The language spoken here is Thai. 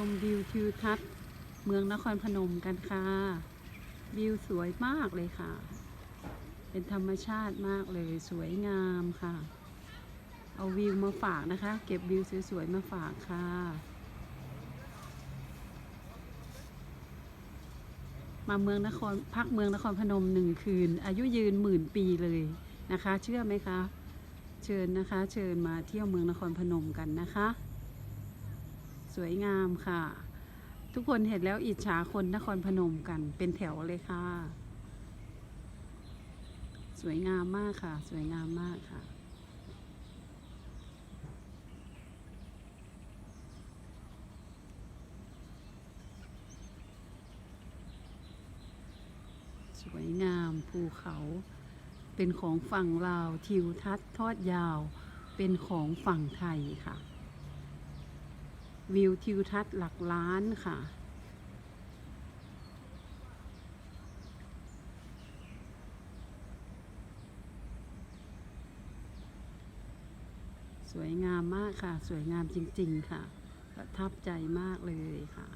ชมวิวทิวทัศน์เมืองนครพนมกันค่ะ วิวสวยมากเลยค่ะ เป็นธรรมชาติมากเลยสวยงามค่ะ เอาวิวมาฝากนะคะ เก็บวิวสวยๆมาฝากค่ะ มาเมืองนครพักเมืองนครพนมหนึ่งคืน อายุยืนหมื่นปีเลยนะคะ เชื่อไหมคะ เชิญนะคะ เชิญมาเที่ยวเมืองนครพนมกันนะคะ สวยงามค่ะ ทุกคนเห็นแล้วอิจฉาคนนครพนมกันเป็นแถวเลยค่ะ สวยงามมากค่ะ สวยงามมากค่ะสวยงามภูเขาเป็นของฝั่งลาวทิวทัศน์ทอดยาว เป็นของฝั่งไทยค่ะ วิวทิวทัศน์หลักล้านค่ะ สวยงามมากค่ะ สวยงามจริง ๆ ค่ะ ประทับใจมากเลยค่ะ